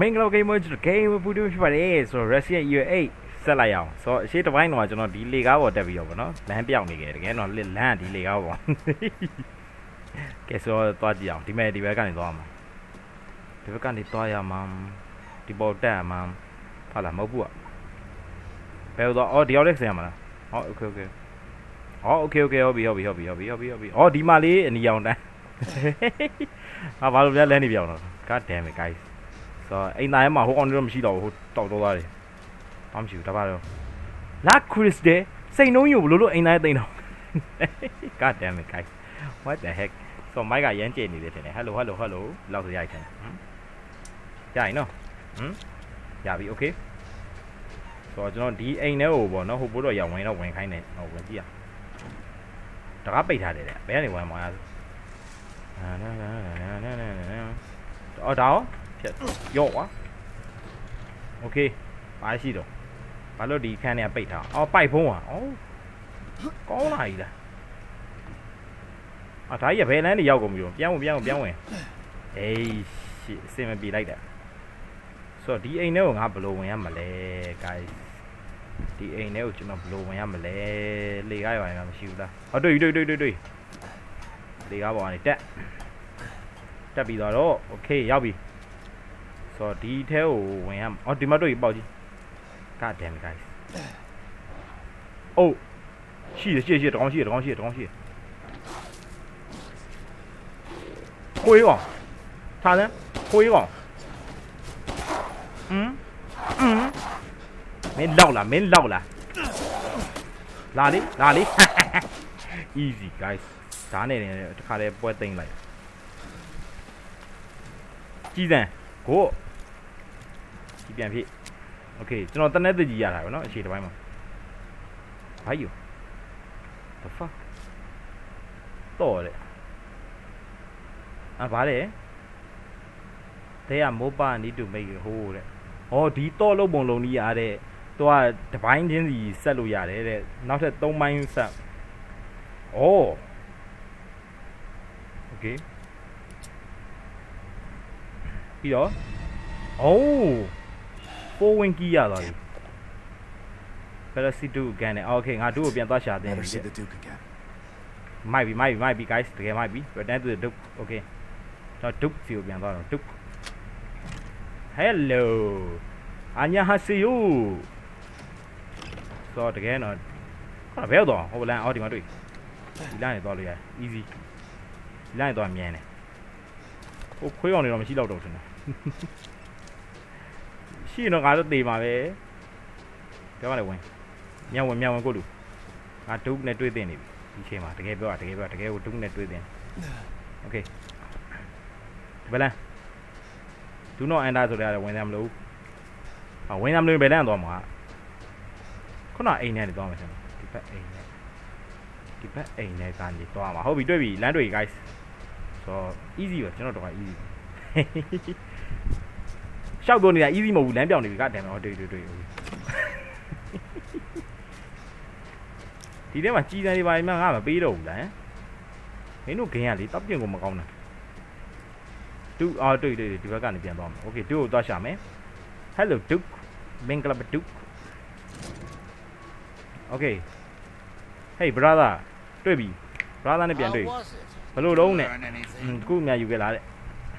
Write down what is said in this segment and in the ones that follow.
မင်္ဂလာဂိမ်းမကျွန်တော် game ပူတူဖြစ်ပါတယ်ဆိုတော့ Resident Evil 8ဆက်လိုက်အောင်ဆိုတော့အရှိတစ်ပိုင်းတော့ကျွန်တော်ဒီလေကားပေါ်တက်ပြီးတော့ဗောနော်လမ်းပြောင်းနေခဲ့တယ်တကယ်တော့လမ်းကဒီလေကားပေါ်ကဲဆိုတော့သွားကြည့်အောင်ဒီမဲ့ဒီဘက်ကနေသွားမှာဒီဘက်ကနေသွားရမှာဒီပေါ်တက်ရမှာဟုတ်လားမဟုတ်ဘူးอ่ะဘယ်တော့အော်ဒီရောက်လက်ဆင်ရမှာလားဟော okay okay ဟော okay okay ဟုတ်ပြီဟုတ်ပြီဟုတ်ပြီဟုတ်ပြီဟုတ်ပြီဟုတ်ပြီအော်ဒီမှာလေးအနီအောင်တန်းဟာဘာလို့လဲလဲနေပြောင်းတော့ god damn it guys ဆိုတော့အိမ်သားထဲမှာဟိုကောင်တွေတော့မရှိတော့ဘူးဟိုတောက်တော့သွားတယ်ဘာမှမရှိဘူးဒါပါတော့လာခရစ်တဲ့စိတ်နှုံးယူဘလို့လို့အိမ်သားထဲတိန်တော့ god damn it guys what the heck ဆိုတော့မိုက်ကရမ်းကျနေတယ်ထင်တယ် hello hello hello လောက်စရိုက်တယ်ဟမ်ရရင်နော်ဟမ်ရပြီ okay ဆိုတော့ကျွန်တော်ဒီအိမ်ထဲကိုပေါ့နော်ဟိုဘိုးတော့ရောက်ဝင်တော့ဝင်ခိုင်းတယ်ဟိုဝင်ကြည့်အောင်တကားပိတ်ထားတယ်တဲ့ဘယ်ကနေဝင်မှာလဲအော်ဒါရော ဖြတ်ရော့ကွာโอเคပါရှိတော့ဘာလို့ဒီခန်းเนี่ยပိတ်ထားအော်ပိုက်ဖုံးอ่ะအော်ကောင်းလာပြီလားအာဒါကြီးကဘယ်လမ်းနေရောက်ကုန်ပြီတော့ပြန်ဝင်ပြန်ဝင်ပြန်ဝင်အေးရှစ်အစင်မပြေလိုက်တာဆိုတော့ဒီအိမ်ထဲကိုငါဘယ်လိုဝင်ရမလဲ guys ဒီအိမ်ထဲကိုကျွန်တော်ဘယ်လိုဝင်ရမလဲလေကားရွာနေမှာမရှိဘူးလားဟောတွေ့တွေ့တွေ့တွေ့တွေ့လေကားပေါ်ကနေတက်တက်ပြီးတော့ okay ရောက်ပြီ ဆိုတော့ဒီထဲကိုဝင်ရအော်ဒီမှာတွေ့ပြီပေါက်ကြီး god damn it, guys အိုးရှိတယ်ရှိတယ်ရှိတယ်တကောင်ရှိတယ်တကောင်ရှိတယ်တကောင်ရှိတယ်ခွေးကောင်ထားတယ်ခွေးကောင်ဟမ်ဟမ်မင်းလောက်လားမင်းလောက်လားလာလေလာလေ easy guys ဒါနဲ့နေတခါတည်းပွဲသိမ့်လိုက်ကြီးစံကိုဒီ ပြန်ဖြည့်โอเคကျွန်တော်တနက်တကြီးရတာပဲเนาะအခြေတစ်ပိုင်းမှာဘာယူ the fuck တော့လေအာဘာလဲ they are mopa need to make ဟိုးတဲ့ဟောဒီတော့လုံးပုံလုံးကြီးရတဲ့သူကတပိုင်းချင်းစီဆက်လို့ရတယ်တဲ့နောက်ထပ်3ပိုင်းဆက်ဩโอเคပြီးတော့ဩ 4 win key ရသွားပြီ Galaxy 2 gun နဲ့โอเคငါတို့ကိုပြန်သွားရှာတင်ပြီမိုက်ပြီမိုက်ပြီမိုက်ပြီ guys တကယ်မိုက်ပြီ return to the duke okay တော့ duke စီကိုပြန်သွားတော့ duke hello အညာဟာစီယိုဆိုတော့တကယ်တော့ဟောဘယ်တော့ဟိုလန်အော်ဒီမှာတွေ့ဒီလန်နေသွားလို့ရ easy ဒီလန်နေသွားမြန်တယ်ဟိုခွေးကောင်တွေတော့မရှိတော့တော့ထင်တယ် ရှိရင်တော့ငါတို့တေးမှာပဲပြောရလေဝင်ညံဝင်ညံဝင်ကိုလူငါဒုတ်နဲ့တွေးတင်နေပြီဒီချိန်မှာတကယ်ပြောတာတကယ်ပြောတာတကယ်ကိုဒုတ်နဲ့တွေးတင်โอเคဘယ်လန် do not enter ဆိုတဲ့ဝင်ရမလို့ဟာဝင်ရမလို့ဘယ်လန်သွားမှာခုနအိမ်နဲ့နေသွားမှာဆင်ဒီဘက်အိမ်နဲ့ဒီဘက်အိမ်နဲ့ကနေသွားမှာဟုတ်ပြီတွေ့ပြီလမ်းတွေ့ guys ဆိုတော့ easy ပဲကျွန်တော်တော့ easy ရှောက်တော့နေတာ easy မဟုတ်ဘူးလမ်းပြောင်းနေပြီကတည်းကဟောတွေ့တွေ့တွေ့ဒီထဲမှာကြီးစံတွေပါရင်ငါမပေးတော့ဘူးလားမင်းတို့ဂိမ်းကလေတပ်ပြင်ကိုမကောင်းတာတူအော်တွေ့တွေ့ဒီဘက်ကနေပြန်သွားမယ်โอเคတူကိုသွားရှာမယ် hello duke မင်္ဂလာပါ duke okay hey brother တွေ့ပြီ brother နဲ့ပြန်တွေ့ How was it? ဘလို့လုံးနဲ့ Learn อืม anything? တခုအများယူခဲ့လားတဲ့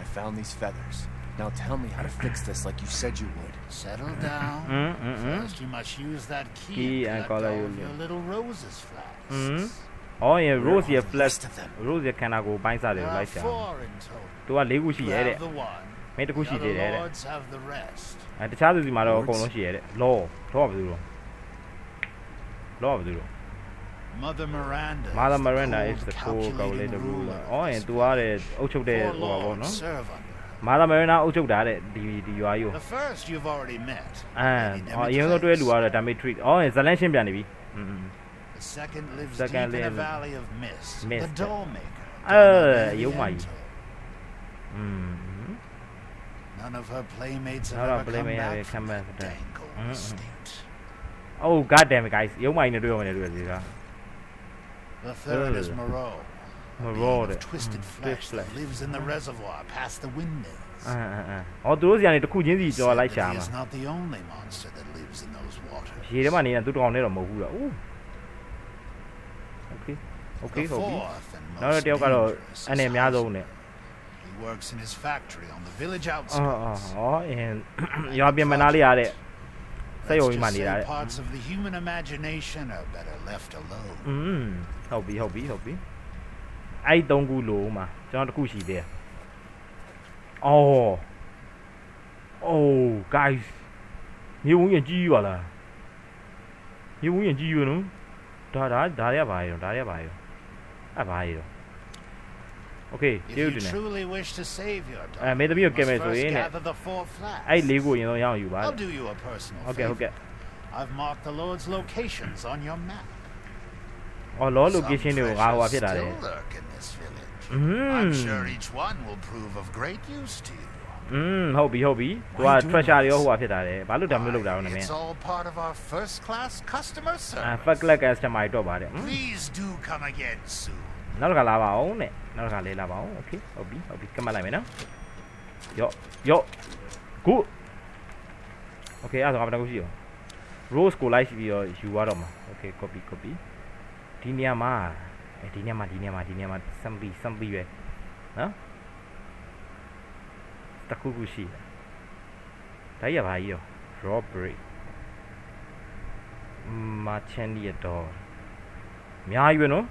I found these feathers. Now tell me how to fix this like you said you would. Settle down. Mm -hmm. First, you must use that key, key and collect all your little roses flowers. Mm. -hmm. အော်ရ rose ရ flash rose ရခန္ဓာကိုပိုင်းစားတယ်လိုက်ချာ။ तू က၄ခုရှိရဲ့တဲ့။မင်းတစ်ခုရှိသေးတယ်တဲ့။အဲတခြားသူစီမှာတော့အကုန်လုံးရှိရဲ့တဲ့။ law. တော့ဘာလို့လဲ။ law ဘာလို့လဲ။ Mother Miranda. Mother Miranda is the poor calculator ruler. အော်ရင် तू အားတဲ့အုပ်ချုပ်တဲ့ဟိုပါဗောနော်။ serve under her. Mother Marina အုပ်ချုပ်တာတဲ့ဒီဒီရွာကြီးကို The first you've already met. အဲ Lady အော်အရင်ဆုံးတွဲလူ Demetrius. ကတော့ damage treat အော်ရင်ဇလန်ရှင်းပြန်နေပြီอืม The second lives Second deep in a lives- valley of mist. Mist. The dollmaker. Uh, Donna yung may- Benviento. อืม None of her playmates have None of ever come playmate have back from come back that from that. dangle Mm-mm. state. oh god damn it guys ရုံးမိုင်းနဲ့တွေ့ရမယ်တွေ့ရစီက The third is Ugh. Moreau. Marauder twisted flesh that lives in the reservoir past the windmills. အော်သူတို့စီကနေတစ်ခုချင်းစီကြော်လိုက်ရှာမှာ not the only monster that lives in those waters. ရေထဲမှာနေတာသူတကောင်နဲ့တော့မဟုတ်ဘူးတော့။ Okay. Okay ဟုတ်ပြီ။နောက်တော့တယောက်ကတော့အနေအများဆုံးနဲ့ He works in his factory on the village outside. အော်အော်အင်းရွာပြင်မနာလေးရတဲ့စက်ရုံကြီးမှာနေတာတဲ့။ Parts of the human imagination are better left alone. อืมဟုတ်ပြီဟုတ်ပြီဟုတ်ပြီ။ အဲ့ဒီသုံးခုလို့မှာကျွန်တော်တစ်ခုရှိသေးတယ်အော် Oh guys မြေဝန်းရင်ကြီးပါလားမြေဝန်းရင်ကြီးရနော်ဒါဒါဒါရပါရောဒါရပါရောအဲ့ပါရော Okay If ကျေး you ဇူးတင်တယ် truly wish to save your အဲ dog, မေသမီးကို you ကဲမယ် must ဆို first ရင်တဲ့ gather the four flats. အဲ့လေးကိုရင်တော့ရအောင်ယူပါ I'll do you a personal ဟုတ်ကဲ့ဟုတ် favor. ကဲ့ I've marked the Lord's locations on your map. အော်လော location တွေကိုငါဟိုဟာဖြစ်တာလေ I'm sure each one will prove of great use to you. อืมဟုတ်ပြီဟုတ်ပြီသူက treasure တွေရောဟိုဟာဖြစ်တာလေဘာလို့ဒါမျိုးလုပ်တာရောနမင်း It's all part of our first class customer service. အာ first class customer တွေတော့ပါတယ် Please do come again soon. နောက်တစ်ခါလာပါအောင်တဲ့နောက်တစ်ခါလေးလာပါအောင် okay ဟုတ်ပြီဟုတ်ပြီကတ်မှတ်လိုက်မယ်နော်ယော့ယော့ခု okay အဲ့ဒါကဘာတကူရှိရော rose ကိုလိုက်ပြီးတော့ယူရတော့မှာ okay copy copy ဒီနေရာမှာအဲဒီနေရာမှာဒီနေရာမှာဒီနေရာမှာ somebody somebody ပဲနော်တခုခုရှိတယ်ဒါကြီးကဘာကြီးရော robbery merchant ရတော့အများကြီးပဲနော်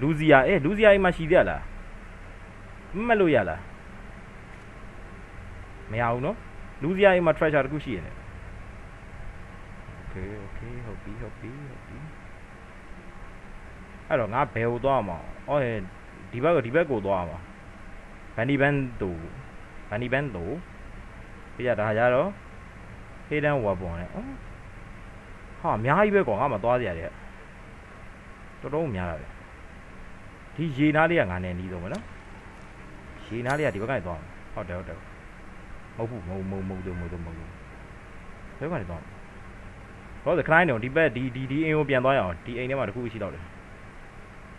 လူစီယာအဲလူစီယာအိမ်မှာရှိသေးရလားမမတ်လို့ရလားမရဘူးနော်လူစီယာအိမ်မှာ treasure တခုရှိရတယ်โอ เคโอเคဟုတ်ပြီဟုတ်ပြီဟုတ်ပြီအဲ့တော့ငါဘယ်ကိုသွားမှာအော်ဟဲ့ဒီဘက်ကဒီဘက်ကိုသွားမှာဘန်ဒီဘန်တူဘန်ဒီဘန်တူပြရတာကြတော့ hidden weapon နဲ့အော်ဟာအများကြီးပဲကွာငါမသွားကြရတယ်တော်တော်များတာပဲ ဒီရေနားလေးကငါနဲ့နီးဆုံးပဲနော်ရေနားလေးကဒီဘက်ကနေသွားမှာဟုတ်တယ်ဟုတ်တယ်မဟုတ်ဘူးမဟုတ်မဟုတ်မဟုတ်တော့မဟုတ်တော့မဟုတ်ဘူးဘယ်ကနေသွားမှာဟု တ်တယ်ခရိုင်းတော့ဒီဘက်ဒီဒီဒီအိမ်ကိုပြန်သွားရအောင်ဒီအိမ်ထဲမှာတခုရှိတော့တယ်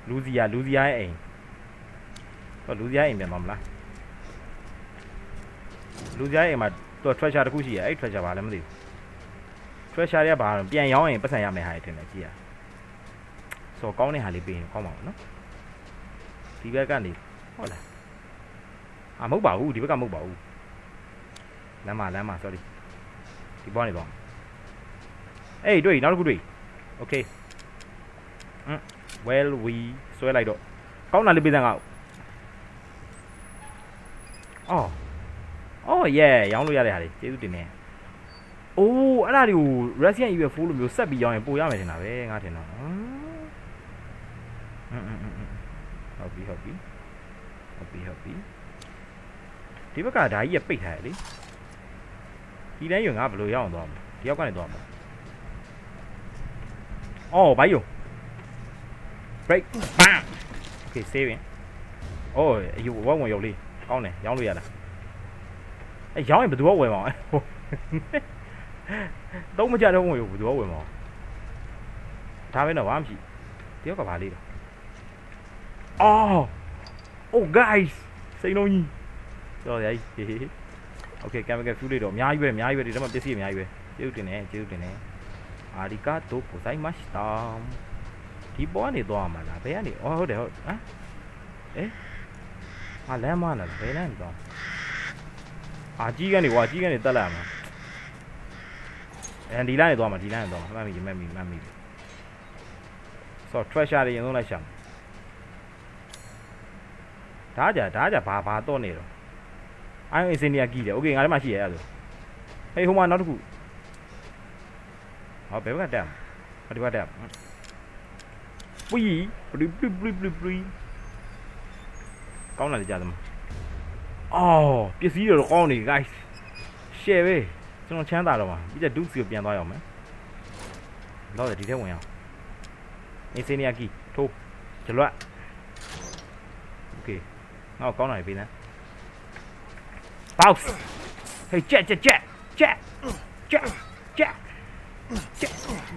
လူစီယာလူစီယာရဲ့အိမ်ဟောလူစီယာရဲ့အိမ်ပြန်သွားမလားလူစီယာရဲ့အိမ်မှာတော့ treasure တခုရှိရအဲ့ treasure ဘာလဲမသိဘူး treasure တွေကဘာလဲပြန်ရောင်းရင်ပတ်စံရမယ်ဟာတွေထင်တယ်ကြည့်ရဆိုကောင်းတဲ့ဟာလေးပေးရင်ကောင်းပါဘူးနော်ဒီဘက်ကနေဟုတ်လားအာမဟုတ်ပါဘူးဒီဘက်ကမဟုတ်ပါဘူးလမ်းမလမ်းမ sorry ဒီဘောနေတော့ အေးတွေ့နောက်တစ်ခုတွေ့ okay อืม well we ဆွဲလိုက်တော့ကောင်းတာလေးပေးစမ်းကောက်အော်အော် yeah ရောင်းလို့ရတဲ့ဟာတွေကျေးဇူးတင်နေအိုးအဲ့ဒါတွေကို Russian UFO လိုမျိုးဆက်ပြီးရောင်းရင်ပို့ရမယ်ထင်တာပဲငါထင်တော့อืมอืมอืม ဟုတ်ပြီဟုတ်ပြီဟုတ်ပြီဟုတ်ပြီဒီဘက်ကဓာကြီးကပိတ်ထားရလေဒီတိုင်းယူငါဘယ်လိုရအောင်သွားမလဲဒီရောက်ကနေသွားမှာအော် ဘိုင်ယို break bam okay save ရင်အော်အယူဝဝင်ရုပ်လေးကောင်းတယ်ရောင်းလို့ရလားအဲရောင်းရင်ဘယ်သူကဝင်မအောင်ဟိုတော့မကြတော့ဝင်ရုပ်ဘယ်သူကဝင်မအောင်ဒါပဲတော့ဘာမှမရှိတယောက်ကဘာလေးတော့ Oh! Oh guys! စိတ်လုံးကြီးတော်ရည်ဟေးဟေး Okay ကင်မကယ်ဖူးလေးတော့အများကြီးပဲအများကြီးပဲဒီထဲမှာပစ္စည်းအများကြီးပဲကျေးဇူးတင်တယ်ကျေးဇူးတင်တယ် အာရီကာတိုကိုဆိုင်မရှတာဒီပေါ်ကနေသွားမှာလားဘယ်ကနေအော်ဟုတ်တယ်ဟုတ်ဟမ်အေးဟာလမ်းမလားဘယ်လမ်းသွားအာကြီးကနေကွာကြီးကနေတက်လာမှာအဲဒီလမ်းနေသွားမှာဒီလမ်းနေသွားမှာမှတ်မိမှတ်မိမှတ်မိဆိုတော့ treasure တွေရင်ဆုံးလိုက်ရှာမှာ ဒါကြဒါကြဘာဘာတော့နေတော့အိုင်အင်စင်နီယာကြီးတယ်โอเคငါလည်းမရှိရအဲ့ဒါဆိုဟေးဟိုမှာနောက်တစ်ခု ဟောဘယ်ဘက်ကတက်ဟောဒီဘက်တက်ပွီပရီပရီပရီပရီပရီကောင်းလာကြတယ်မအော်ပစ္စည်းတွေတော့ကောင်းနေ guys share ပဲကျွန်တော်ချမ်းသာတော့မှာပြီးတော့ဒုစီကိုပြန်သွားရအောင်မယ်တော့ဒီထဲဝင်အောင်အင်စင်နီယာကြီးထိုးကျလွတ်โอเค ငါ့ကိုကောင်းတာပေးစမ်း box hey jet jet jet jet jet jet jet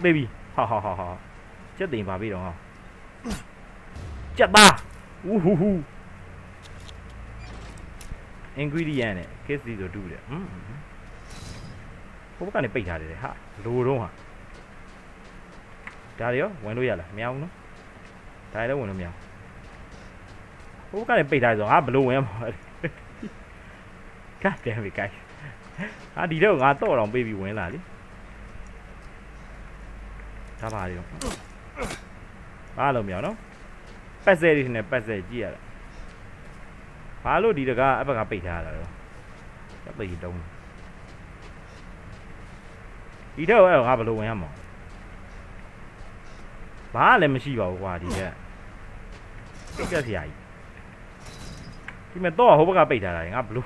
baby ဟာဟာဟာဟာချက်တင်ပါပြီတော့ဟာချက်သားဝူဟူဟူ ingredient နဲ့ case စီဆိုတူတယ်ဟွန်းဟိုဘက်ကနေပိတ်ထားတယ်ဟာလိုတော့ဟာဒါတွေရောဝင်လို့ရလားမရဘူးနော်ဒါတွေလည်းဝင်လို့မရဘူးဟိုဘက်ကနေပိတ်ထားဆိုငါဘယ်လိုဝင်ရမှာလဲ God damn it guys အာဒီတော့ငါတော့တော့ပေးပြီးဝင်လာလေ ဒါပါလေဘာလို့မရအောင်နော်ပတ်စဲတွေနဲ့ပတ်စဲကြည့်ရတာဘာလို့ဒီတကားအဘက်ကပိတ်ထားရတာတော့ရပ်ပိတ်တုံးဒီတော့အဲ့တော့ငါဘယ်လိုဝင်ရမှာဘာလည်းမရှိပါဘူးကွာဒီကပြက်စရာကြီးဒီမဲ့တော့ဟိုဘက်ကပိတ်ထားတာလေငါဘယ်လို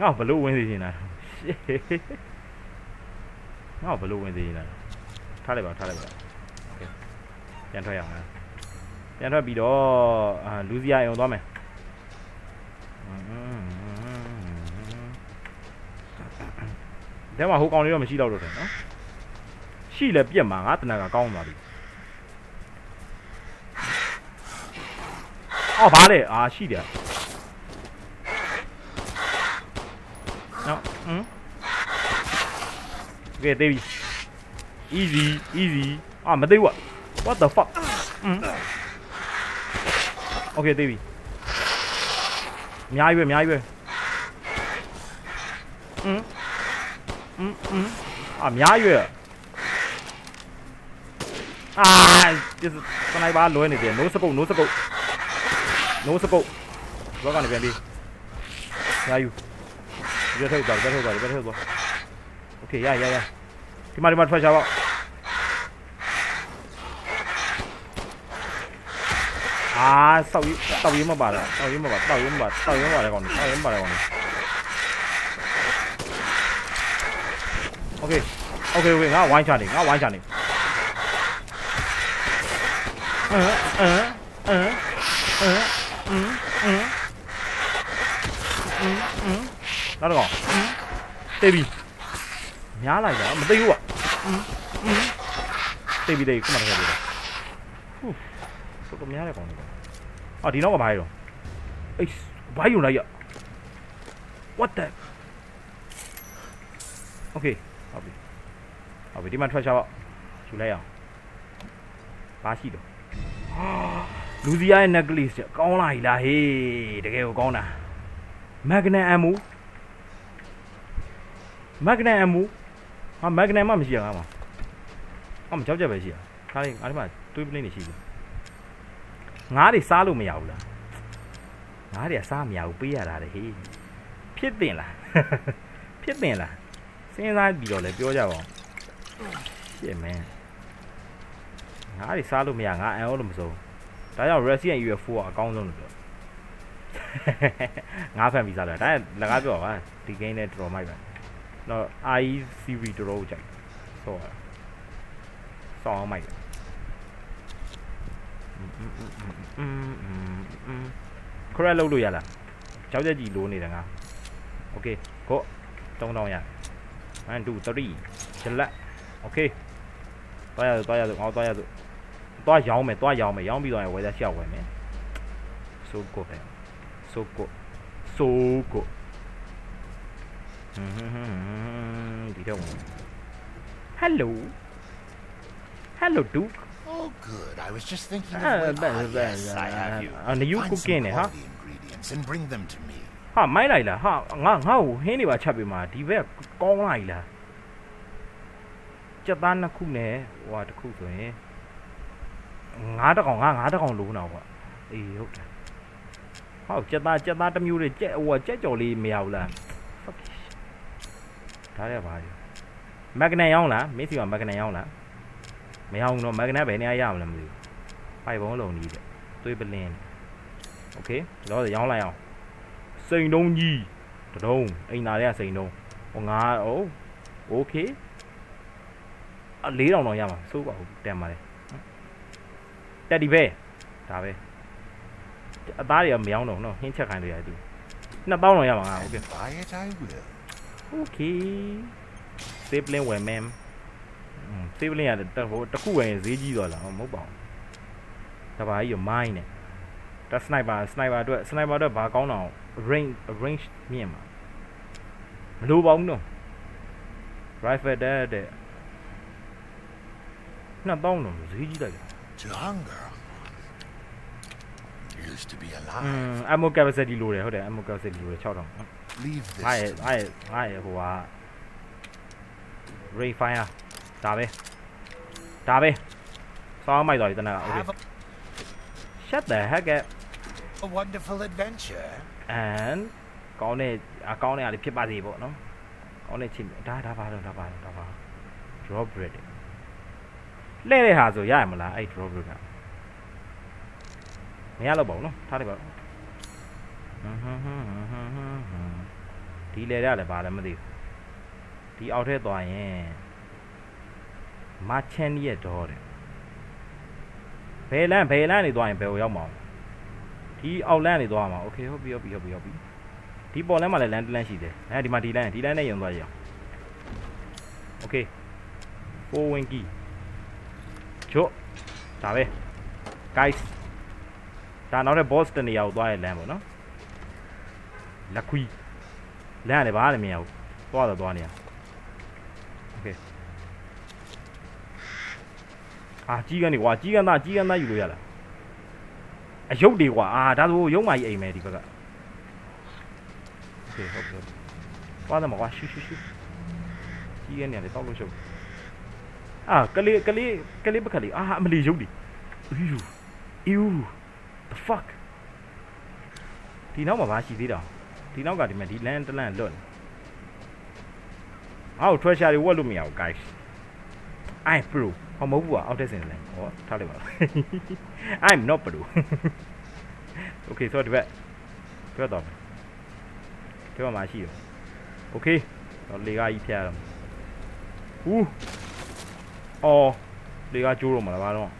ငါဘယ်လိုဝင်စေချင်တာငါဘယ်လိုဝင်စေချင်တာ ထားလိုက်ပါထားလိုက်ပါပြန်ထွက်ရအောင်ပြန်ထွက်ပြီးတော့အာလူစီယာအောင်သွားမယ်တဲမှာဟိုကောင်လေးတော့မရှိတော့လို့တယ်နော်ရှိလဲပြက်မှာငါတနက်ကကောင်းသွားပြီအော်ဘာလဲအာရှိတယ်နော်ဟမ်ကဲတေးပြီ easy easy အာမသေးဘူး what the fuck ဟမ် okay သေးပြီအများကြီးပဲအများကြီးပဲဟမ်ဟမ်ဟမ်အာအများကြီးပဲအာ this စနိုက်ပါလွဲနေတယ် no scope no scope no scope ဘောကနေပြန်ပြီးရာယူဒီထက်သွားဒီထက်သွားဒီထက်သွား okay ရရရဒီမှာဒီမှာထွက်ချပါ အာစောက်ရတောက်ရမပါတော့တောက်ရမပါတောက်ရမပါတောက်ရမပါတဲ့ကောင်နေတောက်ရမပါတဲ့ကောင်နေโอเคโอเคโอเคငါဝိုင်းချနေငါဝိုင်းချနေအဲအဲအဲအဲအင်းအင်းအင်းအင်းနောက်တော့တေးပြီများလိုက်တာမသိဘူးอ่ะတေးပြီတေးခုမှတစ်ခါပြေးတာဟုတ် တော်များတယ်ကောင်လေးအော်ဒီနောက်ကဘာလဲတော့အေးဘာယူလိုက်ရ what the okay ဟုတ်ပြီဟုတ်ပြီဒီမှာထွက်ချတော့ယူလိုက်အောင်ဘာရှိတော့လူစီယာရဲ့ necklace ကောင်းလာ E လားဟေးတကယ်ကိုကောင်းတာ magnet ammo magnet ammo ဟာ magnet မှမရှိရငါမှာဟာမကြောက်ကြပဲရှိရခါလေးငါဒီမှာတွေးပလင်းနေရှိပြီ ငါးတွေစားလို့မရဘူးလားငါးတွေကစားမရဘူးပေးရတာလေဟေးဖြစ်တင်လားဖြစ်တင်လားစဉ်းစားပြီးတော့လည်းပြောကြပါဦးရှစ်မင်းငါးတွေစားလို့မရငါအန်အောလို့မစုံဒါကြောင့် Resident Evil 4ကအကောင်းဆုံးလို့ပြောငါဖန်ပြီးစားတယ်ဒါလည်းလကားပြောပါဒီ game နဲ့တော်တော်မိုက်ပါတော့ IE series တော်တော်ကြိုက်ဆိုတော့ဆောင်းအောင်မိုက်တယ် ခရက်လုပ်လို့ရလားကြောက်ကြကြီးလိုနေတယ်ငါโอเคကို3000ရ 1 2 3ချက်လက်โอเคတွားရတွားရငါတွားရတွားရောင်းမယ်တွားရောင်းမယ်ရောင်းပြီးတော့ဝယ်ရရှောက်ဝယ်မယ် so good ပဲ so good so good ဟွန်းဒီတော့ hello hello duke Oh, good. I was just thinking of Ah, when- but- Ah, but- yes, I have you. uh, and you Find cooking, some eh, huh? quality ingredients and bring them to me. ဟာမိုင်းလိုက်လားဟာငါငါ့ကိုဟင်းတွေပါချက်ပေးမှာဒီဘက်ကောင်းလိုက်လားကြက်သားနှစ်ခုနဲ့ဟိုဟာတစ်ခုဆိုရင်ငါးတစ်ကောင်ငါငါးတစ်ကောင်လုံးတော့ကွာအေးဟုတ်တယ်ဟောကြက်သားကြက်သားတစ်မျိုးတွေကြက်ဟိုဟာကြက်ကြော်လေးမရဘူးလား Fuck it. ဒါလည်းပါလေမက်ဂနက်ရောင်းလားမင်းစီကမက်ဂနက်ရောင်းလား မရောင်းဘူးတော့မက်ဂနက်ဘယ်နေရာရမလဲမသိဘူးပိုက်ဘုံလုံးကြီးတဲ့သွေးပလင်းโอเคတော့ရောင်းလိုက်အောင် စိန်တုံးကြီးတတုံးအိမ်သားတွေကစိန်တုံးဟိုငါအိုးโอเคအ4000တော့ရမှာစိုးပါဘူးတက်ပါလေတက်ဒီပဲဒါပဲအသားတွေကမရောင်းတော့နော်ဟင်းချက်ခိုင်းလို့ရတယ်သူ2000တော့ရမှာငါโอเค Buy it, I သေးပလင်းရတယ်ဟိုတစ်ခုဝင်ဈေးကြီးတော့လားမဟုတ်ပါဘူးတပါးကြီးမိုင်းနဲ့တက်စနိုက်ပါစနိုက်ပါအတွက်စနိုက်ပါအတွက်ဘာကောင်းတော့ range range မြင့်မှာမလိုပါဘူးနော် rifle တဲ့တဲ့နှစ်တောင်းလုံးဈေးကြီးတယ် Jahangir used to be alive อืม ammo capacity လိုတယ်ဟုတ်တယ် ammo capacity လိုတယ်6000 leave this ဟာဟာဟာဟိုက ray fire ဒါပဲဒါပဲစောင်းမိုက်သွားပြီတနက်က me. okay Have a, shut the heck up a wonderful adventure. and ကောင်းတဲ့အကောင်းတဲ့အရာလေးဖြစ်ပါစေပေါ့နော်ကောင်းတဲ့ချင်းဒါဒါပါတော့ဒါပါတော့ဒါပါ drop bread လဲတဲ့ဟာဆိုရရမလားအဲ့ drop bread ကမရတော့ပါဘူးနော်ထားလိုက်ပါဦးဟွန်းဟွန်းဟွန်းဟွန်းဟွန်းဟွန်းဟွန်းဒီလဲရတယ်ဘာလဲမသိဘူးဒီအောက်ထဲသွားရင် မချန်ရဲ့တော့တဲ့ဘယ်လမ်းဘယ်လမ်းနေသွားရင်ဘယ်ကိုရောက်မှာလဲဒီအောက်လမ်းနေသွားမှာโอเคဟုတ်ပြီဟုတ်ပြီဟုတ်ပြီဟုတ်ပြီဒီပေါ်လမ်းမှာလည်းလမ်းတစ်လမ်းရှိတယ်အဲဒီမှာဒီလမ်းဒီလမ်းနဲ့ယုံသွားရအောင်โอเค4 win key ချော့ဒါပဲ guys ဒါနောက်တဲ့ boss တနေရာကိုသွားရလမ်းပေါ့နော်လက်ခွီလမ်းရတယ်ဘာလည်းမရဘူးသွားတော့သွားနေရ အာကြီးကန်နေကွာကြီးကန်သားကြီးကန်သားယူလို့ရလားအယုတ်တွေကွာအာဒါဆိုရုံးမကြီးအိမ်မယ်ဒီဘက်ကโอเคဟုတ်ပြီသွားတယ်မကွာရှူရှူရှူကြီးကန်နေရတယ်တောက်လို့ရှုပ်အာကလေးကလေးကလေးပကလေးအာအမလီရုပ်ဒီအီယူအီယူ the fuck ဒီနောက်မှာဘာရှိသေးတာဒီနောက်ကဒီမှာဒီလမ်းတလန့်လွတ်နေအော် treasure တွေဝတ်လို့မရဘူး guys I'm pro ဟော မဟုတ်ဘူးอ่ะအောက်တက်စင်လဲဟောထားလိုက်ပါ I'm not pro okay so ဒီဘက်ပြောတော့ပြောမှာရှိရ okay တော့လေကားကြီးဖျားတော့ဦးအော်လေကားကျိုးတော့မလားဘာတော့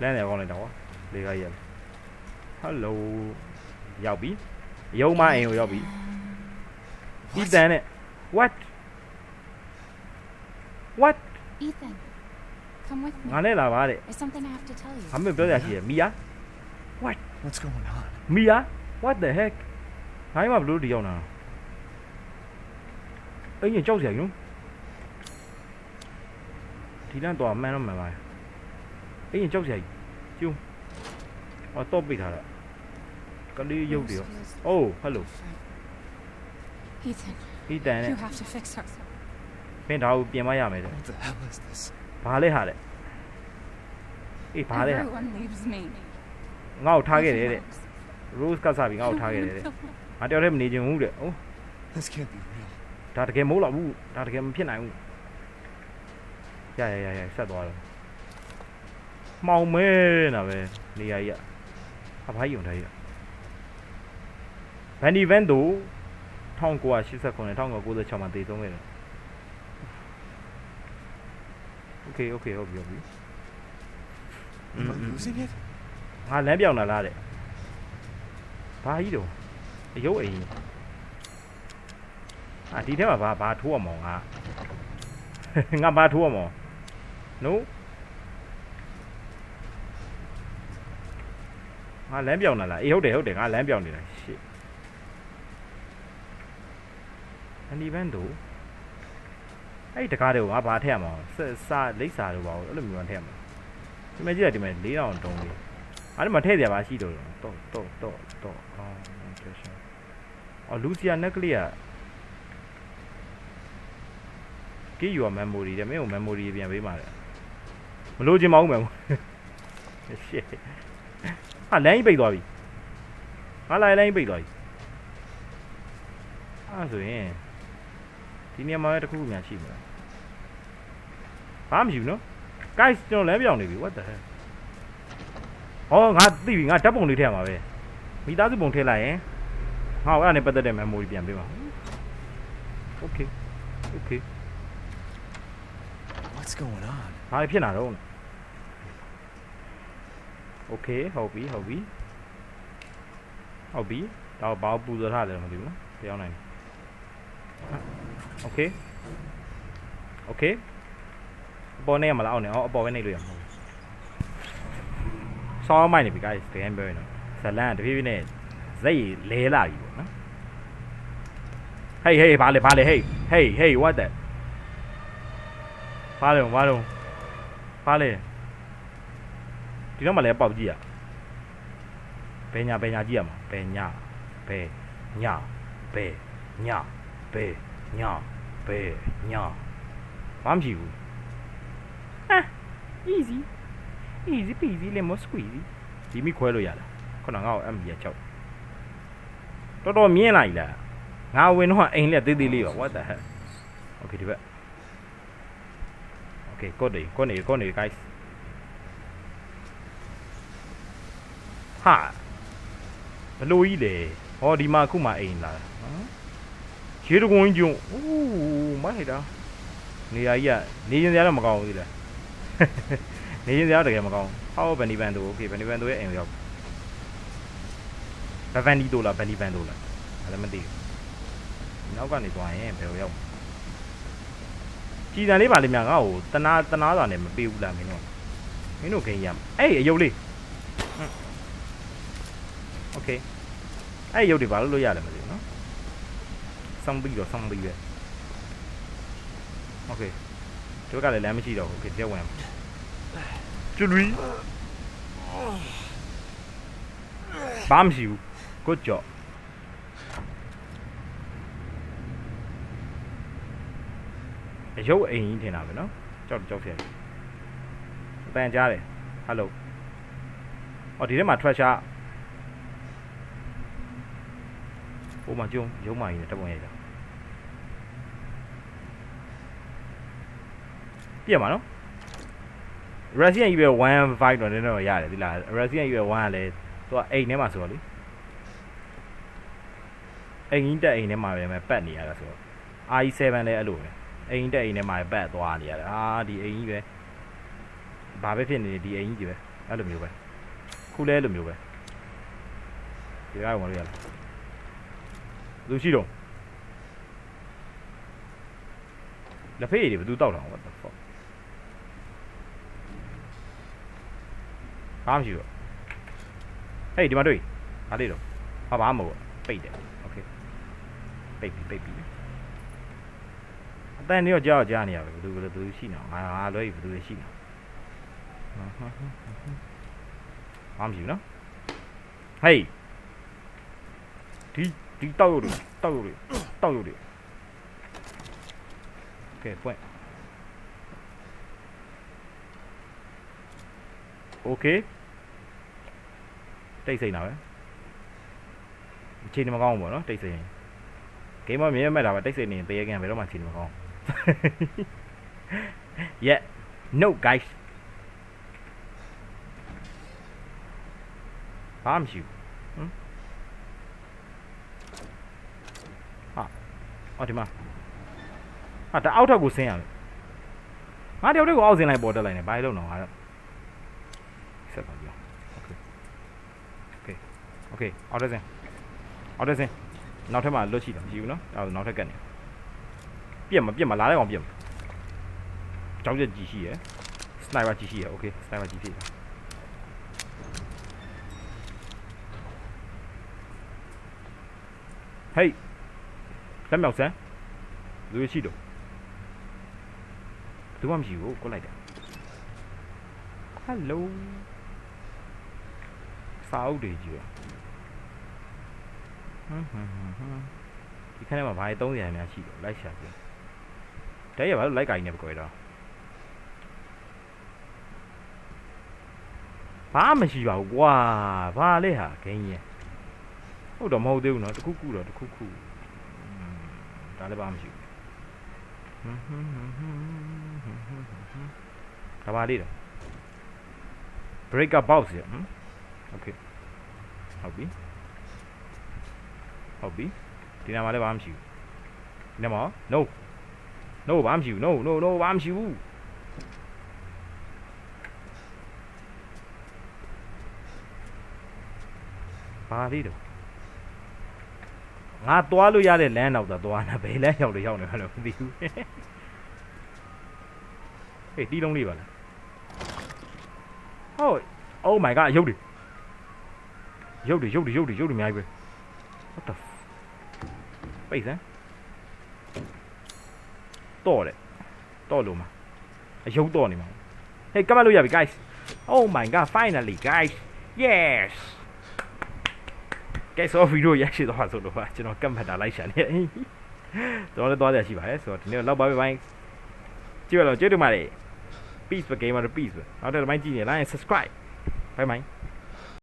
လမ်းတယ်ကောင်းလိုက်တော့ကွာလေကားကြီးရ hello ရောက်ပြီရုံမအိမ်ကိုရောက်ပြီဤတန်နဲ့ what what Ethan, come with me. ငါနဲ့လာပါတဲ့ There's something I have to tell you. ငါမျိုးပြောရရှိရမီယာ What's going on? မီယာ what the heck ငါ့မှာဘလို့ဒီရောက်လာအဲ့ညကြောက်စရာကြီးနော်ဒီလမ်းတော့မှန်တော့မှန်ပါအဲ့ညကြောက်စရာကြီးကျုံဟောတော့ပိတ်ထားတာကလေးရုပ်တွေရော Rose feels oh hello different. Ethan, ဤတန်နဲ့ you have to fix her. မင်းဒါကိုပြင်မရမယ်တဲ့ What the hell is this? ဘာလဲဟာလဲအေးဘာလဲဟာ Everyone leaves me. ငါ့ကိုထားခဲ့တယ်တဲ့ Rose. rose ကစားပြီးငါ့ကိုထားခဲ့တယ်တဲ့ငါတယောက်တည်းမနေချင်ဘူးတဲ့အိုး This can't be real. ဒါတကယ်မဟုတ်တော့ဘူးဒါတကယ်မဖြစ်နိုင်ဘူးရရရရဆက်သွားတော့မှောင်မဲနာပဲနေရာကြီးကအဖိုးယုံထားကြီးဗန်ဒီဗန်တို့1989 1996မှာတည်ဆုံးခဲ့တယ် โอเคโอเคဟုတ်ပြီဟုတ်ပြီ Am I losing it? ငါလမ်းပြောင်းလာလားတဲ့ဘာကြီးတော့အယုတ်အိမ်အာဒီထဲမှာဘာဘာထိုးအောင်မောင်ငါ ငါဘာထိုးအောင်မောင် no ငါလမ်းပြောင်းလာလားအေးဟုတ်တယ်ဟုတ်တယ်ငါလမ်းပြောင်းနေတာ shit အန်ဒီဗန်တို့ အဲ့ဒီတကားတွေကိုငါဘာထည့်ရမှာစစာလိပ်စာတို့ပါဘူးအဲ့လိုမျိုးထည့်ရမှာဒီမဲ့ကြည့်ရဒီမဲ့4000တုံးလေးအဲ့ဒီမှာထည့်စရာပါရှိတော့တော့တော့တော့တော့အော်တက်ရှင်အော်လူစီယာနက်ကလေးက give your memory တဲ့မင်းကို memory ပြန်ပေးပါလေမလို့ချင်ပါဘူးမယ် shit ဟာလိုင်းပိတ်သွားပြီဟာလိုင်းလိုင်းပိတ်သွားပြီအဲ့ဆိုရင် ဒီနေရာမှာတစ်ခုခုများရှိမလားဘာမှမရှိဘူးနော် guys ကျွန်တော်လမ်းပြောင်းနေပြီ what the hell ဟောငါသိပြီငါဓာတ်ပုံလေးထည့်ရမှာပဲမိသားစုပုံထည့်လိုက်ရင်ငါ့ကိုအဲ့ဒါနဲ့ပတ်သက်တဲ့ memory ပြန်ပေးပါ okay okay What's going on? ဘာဖြစ်နေတာတော့ okay ဟုတ်ပြီဟုတ်ပြီဟုတ်ပြီတော့ဘာပူဇော်ထားလဲမသိဘူးနော်ပြောင်းနိုင် တယ် okay okay အပေါ်နေရမလားအောက်နေအော်အပေါ်ပဲနေလို့ရမှာဆောင်းမိုက်နေပြီ guys တကယ်ပြောရင်တော့ဇလန်တဖြည်းဖြည်းနဲ့ဇက်ရည်လဲလာပြီပေါ့နော်ဟေးဟေးဘာလဲဘာလဲဟေးဟေးဟေး what the ဘာလဲဘာလဲဘာလဲဒီတော့မှလည်းပေါက်ကြည့်ရဘယ်ညာဘယ်ညာကြည့်ရမှာဘယ်ညာဘယ်ညာဘယ်ညာဘယ်ညာ ဘယ်ညာဘာမှမရှိဘူးဟမ် easy easy peasy lemon squeezy ဒီမိခွဲလို့ရလားခုနကငါ့ကို MB ရ6တော်တော်မြင်လိုက်လားငါဝင်တော့အိမ်လက်သေးသေးလေးပါ what the hell okay ဒီဘက် okay ကိုနေကိုနေကိုနေ guys ဟာဘလို့ကြီးလေဟောဒီမှာအခုမှအိမ်လာဟမ် ရေတကွန်ကြီးကျုံအိုးမိုက်တာနေရာကြီးကနေရင်စရာတော့မကောင်းဘူးလေ နေရင်စရာတကယ်မကောင်းဟောဘန်ဒီဘန်တို့ okay ဘန်ဒီဘန်တို့ရဲ့အိမ်ရောက်ဘဗန်ဒီတို့လားဘန်ဒီဘန်တို့လားအဲ့ဒါမသိဘူးနောက်ကနေသွားရင်ဘယ်လိုရောက်ကြည်တန်လေးပါလိမ့်များငါ့ကိုတနာတနာတာနဲ့မပေးဘူးလားမင်းတို့မင်းတို့ခင်ရမ်းအဲ့အယုတ်လေးโอเคအဲ့အယုတ်တွေဘာလို့လို့ရလဲမသိဘူးနော် ဆောင်းပြီးတော့ဆောင်းပြီးပဲโอเคတို့ကလည်းလမ်းမရှိတော့ဘူးโอเคတက်ဝင် ကျွလွီဘာမှမရှိဘူး good job အယုတ်အိမ်ကြီးထင်တာပဲနော်ကြောက်ကြောက်ဖြစ်တယ်အတန်ကြားတယ်ဟယ်လိုအော်ဒီထဲမှာ treasure ဟိုမှာကျုံရုံးမာကြီးနဲ့တက်ပုံရိုက်တာပြည့်မှာနော် Resident Evil 1 5တော့နည်းနည်းတော့ရတယ်ဒီလား Resident Evil 1ကလည်းသူကအိမ်ထဲမှာဆိုတော့လေအိမ်ကြီးတက်အိမ်ထဲမှာပဲပတ်နေရတာဆိုတော့ i7 လည်းအဲ့လိုပဲအိမ်တက်အိမ်ထဲမှာပဲပတ်သွားနေရတယ်အာဒီအိမ်ကြီးပဲဘာပဲဖြစ်နေဒီအိမ်ကြီးကြီးပဲအဲ့လိုမျိုးပဲခုလဲအဲ့လိုမျိုးပဲဒီကောင်ဝင်လို့ရလား 都系统。那费的不都到了？我的！了。哎，你妈对，哪里的？爸爸没背的，OK。背背背背。但你要教教你啊，都都都系了，啊啊，都都系系了。干不了。嘿。听 뒷다우르 뒷다우르 뒷다우르 오케이 포인 오케이 đây gì nào ấy, trên mà con mà nó đây gì cái mà mình mới đào đây gì này bây giờ phải đó mà xin mà con yeah. No guys. I'm you အော်ဒီမှာဟာတအောက်ထပ်ကိုဆင်းရမယ်ငါတယောက်တည်းကိုအောက်ဆင်းလိုက်ပေါ်တက်လိုက်နေဘာလို့လုံးတော့ငါတော့ဆက်ပါပြောโอเคโอเคโอเคအောက်ထပ်ဆင်းအောက်ထပ်ဆင်းနောက်ထပ်မှာလွတ်ရှိတာမရှိဘူးနော်အဲ့ဒါနောက်ထပ်ကတ်နေပြက်မပြက်မလာလိုက်အောင်ပြက်မကြောက်ကြကြီးရှိရယ်စနိုက်ပါကြီးရှိရယ်โอเคစနိုက်ပါကြီးဖြစ်ဟေး လက်မြောက်ဆန်းလူရှိတော့သူမှမရှိဘူးကိုလိုက်တယ် Hello စာအုပ်တွေကြီးပါဟမ်ဟမ်ဟမ်ဟမ်ဒီခန်းထဲမှာဘာတွေ300များရှိတော့လိုက်ရှာကြည့်တဲ့ရဘာလို့လိုက်ကိုင်းနေပကွယ်တော့ဘာမှမရှိပါဘူးကွာဘာလဲဟာဂိမ်းကြီးဟုတ်တော့မဟုတ်သေးဘူးနော်တခုခုတော့တခုခုอืม ဒါလည်းဘာမှမရှိဘူးဟမ်ဟမ်ဟမ်ဟမ်ဟမ်ဟမ်ဟမ်ဒါပါလေးတော့ breaker box ရဟမ် okay ဟုတ်ပြီဟုတ်ပြီဒီနားမှာလည်းဘာမှမရှိဘူးဒီနားမှာ no no ဘာမှမရှိဘူး no no no ဘာမှမရှိဘူးဘာလေးတော့ ငါသွားလို့ရတဲ့လမ်းတော့သွားနေဘယ်လမ်းရောက်လို့ရောက်နေမှလည်းမသိဘူးဟေးတီးလုံးလေးပါလားဟုတ် Oh my god ရုပ်တွေရုပ်တွေရုပ်တွေရုပ်တွေရုပ်တွေအများကြီးပဲ what the f- ပိတ်စမ်းတော့တယ်တော့လို့မှာအယုတ်တော့နေမှာ hey ကမ္ဘာလို့ရပြီ guys oh my god finally guys yes ကဲဆိုဗီဒီယိုရရှိတော့ဆိုတော့ကျွန်တော်ကတ်မှတ်တာလိုက်ရှာနေကျွန်တော်လည်းသွားရရှိပါတယ်ဆိုတော့ဒီနေ့တော့လောက်ပါပဲဘိုင်းကြည့်ရတော့ကျေးဇူးပါတယ် peace ပဲ gamer peace ပဲနောက်တစ်ပိုင်းကြည့်နေလိုက် subscribe bye bye